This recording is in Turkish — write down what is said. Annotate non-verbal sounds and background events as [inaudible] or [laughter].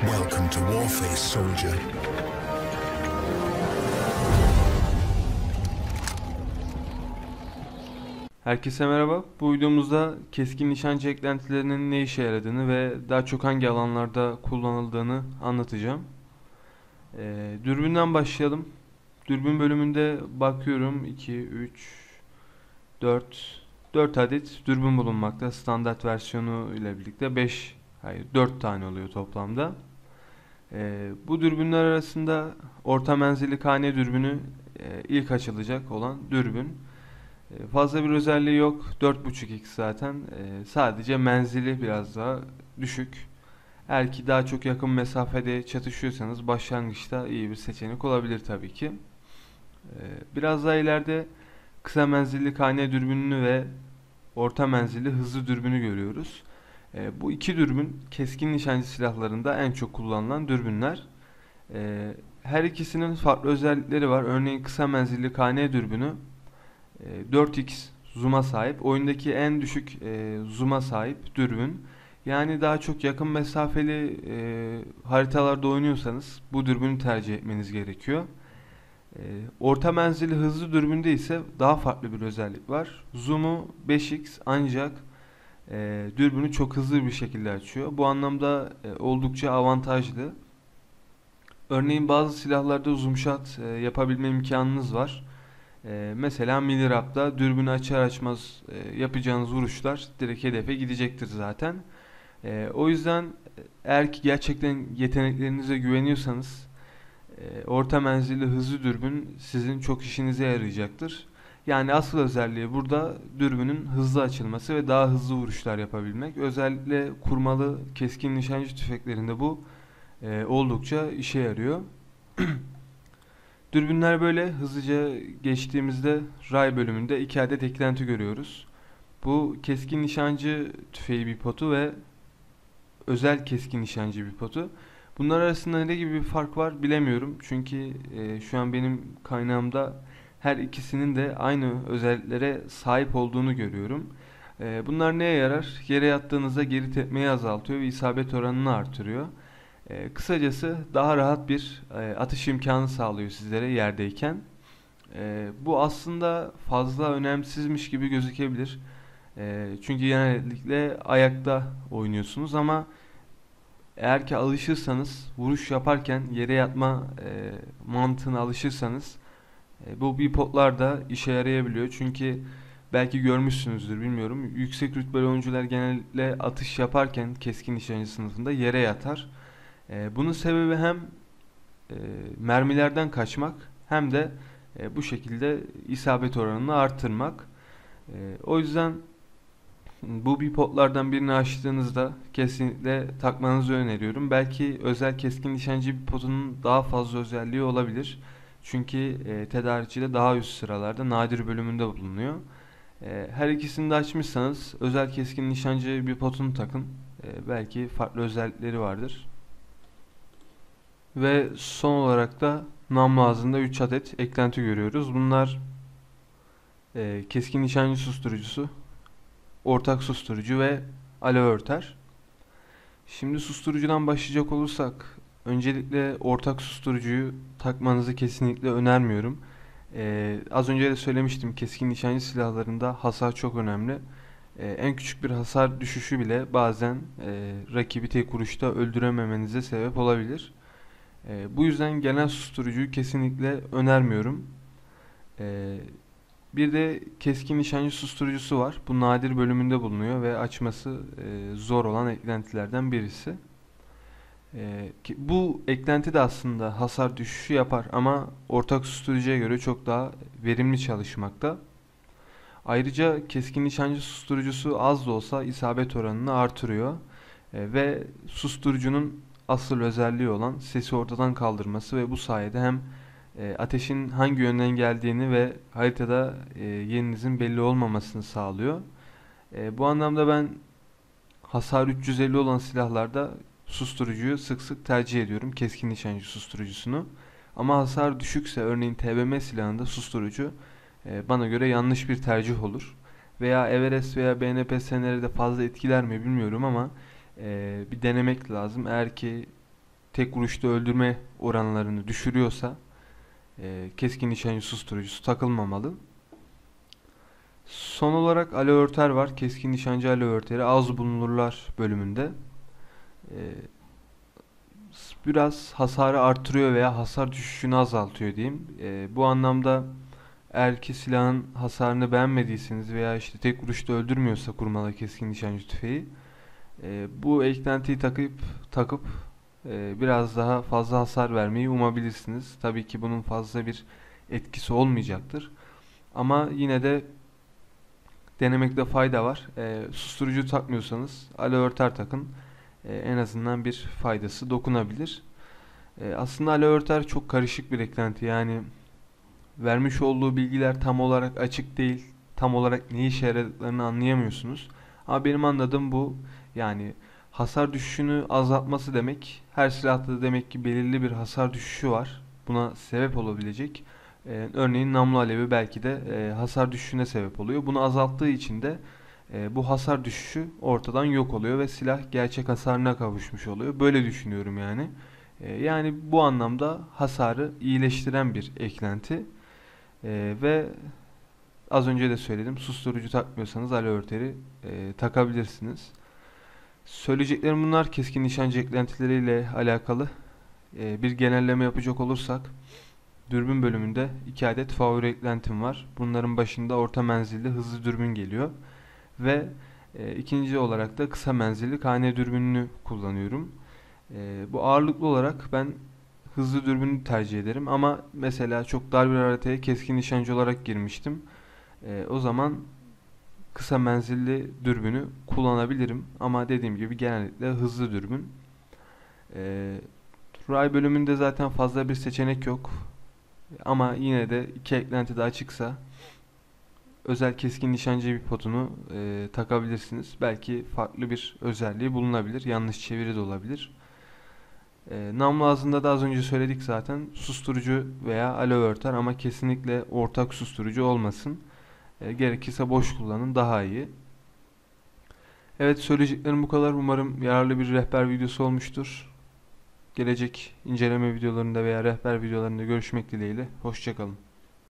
Welcome to Warface, soldier. Herkese merhaba. Bu videomuzda keskin nişancı eklentilerinin ne işe yaradığını ve daha çok hangi alanlarda kullanıldığını anlatacağım. Ee, dürbünden başlayalım. Dürbün bölümünde bakıyorum 2, 3, 4, 4 adet dürbün bulunmakta. Standart versiyonu ile birlikte 5, hayır 4 tane oluyor toplamda. Ee, bu dürbünler arasında orta menzilli kane dürbünü e, ilk açılacak olan dürbün. E, Fazla bir özelliği yok. 4.5x zaten. E, sadece menzili biraz daha düşük. Eğer ki daha çok yakın mesafede çatışıyorsanız başlangıçta iyi bir seçenek olabilir tabii ki. Biraz daha ileride kısa menzilli kane dürbününü ve orta menzilli hızlı dürbünü görüyoruz. E, bu iki dürbün keskin nişancı silahlarında en çok kullanılan dürbünler. E, her ikisinin farklı özellikleri var. Örneğin kısa menzilli kane dürbünü e, 4x zoom'a sahip. Oyundaki en düşük e, zoom'a sahip dürbün. Yani daha çok yakın mesafeli e, haritalarda oynuyorsanız bu dürbünü tercih etmeniz gerekiyor. E, orta menzilli hızlı dürbünde ise daha farklı bir özellik var. Zoom'u 5x ancak e, dürbünü çok hızlı bir şekilde açıyor. Bu anlamda e, oldukça avantajlı. Örneğin bazı silahlarda zoom shot e, yapabilme imkanınız var. Ee, mesela Milirap'ta dürbünü açar açmaz e, yapacağınız vuruşlar direkt hedefe gidecektir zaten. Ee, o yüzden eğer ki gerçekten yeteneklerinize güveniyorsanız e, orta menzilli hızlı dürbün sizin çok işinize yarayacaktır. Yani asıl özelliği burada dürbünün hızlı açılması ve daha hızlı vuruşlar yapabilmek. Özellikle kurmalı keskin nişancı tüfeklerinde bu e, oldukça işe yarıyor. [clears throat] Dürbünler böyle hızlıca geçtiğimizde ray bölümünde iki adet eklenti görüyoruz. Bu keskin nişancı tüfeği bir potu ve özel keskin nişancı bir potu. Bunlar arasında ne gibi bir fark var bilemiyorum. Çünkü e, şu an benim kaynağımda her ikisinin de aynı özelliklere sahip olduğunu görüyorum. E, bunlar neye yarar? Yere yattığınızda geri tepmeyi azaltıyor ve isabet oranını artırıyor. E, kısacası daha rahat bir e, atış imkanı sağlıyor sizlere yerdeyken. E, bu aslında fazla önemsizmiş gibi gözükebilir. Çünkü genellikle ayakta oynuyorsunuz ama eğer ki alışırsanız vuruş yaparken yere yatma e, mantığına alışırsanız bu bipodlar da işe yarayabiliyor. Çünkü belki görmüşsünüzdür bilmiyorum. Yüksek rütbeli oyuncular genellikle atış yaparken keskin nişancı sınıfında yere yatar. E, bunun sebebi hem e, mermilerden kaçmak hem de e, bu şekilde isabet oranını artırmak. E, o yüzden bu bipodlardan birini açtığınızda kesinlikle takmanızı öneriyorum. Belki özel keskin nişancı bipodunun daha fazla özelliği olabilir. Çünkü e, tedarikçide daha üst sıralarda nadir bölümünde bulunuyor. E, her ikisini de açmışsanız özel keskin nişancı bipodunu takın. E, belki farklı özellikleri vardır. Ve son olarak da namlu ağzında 3 adet eklenti görüyoruz. Bunlar e, keskin nişancı susturucusu, ortak susturucu ve alev örter. Şimdi susturucudan başlayacak olursak öncelikle ortak susturucuyu takmanızı kesinlikle önermiyorum. Ee, az önce de söylemiştim keskin nişancı silahlarında hasar çok önemli. Ee, en küçük bir hasar düşüşü bile bazen e, rakibi tek vuruşta öldürememenize sebep olabilir. E, bu yüzden genel susturucuyu kesinlikle önermiyorum. E, bir de keskin nişancı susturucusu var. Bu nadir bölümünde bulunuyor ve açması e, zor olan eklentilerden birisi. E, ki, bu eklenti de aslında hasar düşüşü yapar ama ortak susturucuya göre çok daha verimli çalışmakta. Ayrıca keskin nişancı susturucusu az da olsa isabet oranını artırıyor. E, ve susturucunun asıl özelliği olan sesi ortadan kaldırması ve bu sayede hem e, ateşin hangi yönden geldiğini ve haritada e, yerinizin belli olmamasını sağlıyor. E, bu anlamda ben hasar 350 olan silahlarda susturucuyu sık sık tercih ediyorum. Keskin nişancı susturucusunu. Ama hasar düşükse örneğin TBM silahında susturucu e, bana göre yanlış bir tercih olur. Veya Everest veya BNP senelerde fazla etkiler mi bilmiyorum ama e, bir denemek lazım. Eğer ki tek vuruşta öldürme oranlarını düşürüyorsa e, keskin nişancı susturucusu takılmamalı. Son olarak alo var. Keskin nişancı alo az bulunurlar bölümünde. E, biraz hasarı artırıyor veya hasar düşüşünü azaltıyor diyeyim. E, bu anlamda eğer ki silahın hasarını beğenmediyseniz veya işte tek vuruşta öldürmüyorsa kurmalı keskin nişancı tüfeği e, bu eklentiyi takıp takıp e, biraz daha fazla hasar vermeyi umabilirsiniz. Tabii ki bunun fazla bir etkisi olmayacaktır. Ama yine de denemekte fayda var. E, susturucu takmıyorsanız alo örter takın. E, en azından bir faydası dokunabilir. E, aslında örter çok karışık bir eklenti. Yani vermiş olduğu bilgiler tam olarak açık değil. Tam olarak ne işe yaradıklarını anlayamıyorsunuz. Ama benim anladığım bu. Yani hasar düşüşünü azaltması demek. Her silahta demek ki belirli bir hasar düşüşü var. Buna sebep olabilecek. Ee, örneğin namlu alevi belki de e, hasar düşüşüne sebep oluyor. Bunu azalttığı için de e, bu hasar düşüşü ortadan yok oluyor ve silah gerçek hasarına kavuşmuş oluyor. Böyle düşünüyorum yani. E, yani bu anlamda hasarı iyileştiren bir eklenti. E, ve az önce de söyledim susturucu takmıyorsanız alo örteri e, takabilirsiniz. Söyleyeceklerim bunlar keskin nişancı eklentileriyle alakalı. Bir genelleme yapacak olursak dürbün bölümünde 2 adet favori eklentim var. Bunların başında orta menzilli hızlı dürbün geliyor. Ve e, ikinci olarak da kısa menzilli kane dürbününü kullanıyorum. E, bu ağırlıklı olarak ben hızlı dürbünü tercih ederim ama mesela çok dar bir haritaya keskin nişancı olarak girmiştim. E, o zaman kısa menzilli dürbünü kullanabilirim ama dediğim gibi genellikle hızlı dürbün. E, Ray bölümünde zaten fazla bir seçenek yok. Ama yine de iki eklenti de açıksa özel keskin nişancı bir potunu e, takabilirsiniz. Belki farklı bir özelliği bulunabilir. Yanlış çeviri de olabilir. E, namlu ağzında da az önce söyledik zaten. Susturucu veya alo örter ama kesinlikle ortak susturucu olmasın. E, gerekirse boş kullanın daha iyi. Evet söyleyeceklerim bu kadar. Umarım yararlı bir rehber videosu olmuştur. Gelecek inceleme videolarında veya rehber videolarında görüşmek dileğiyle. Hoşçakalın.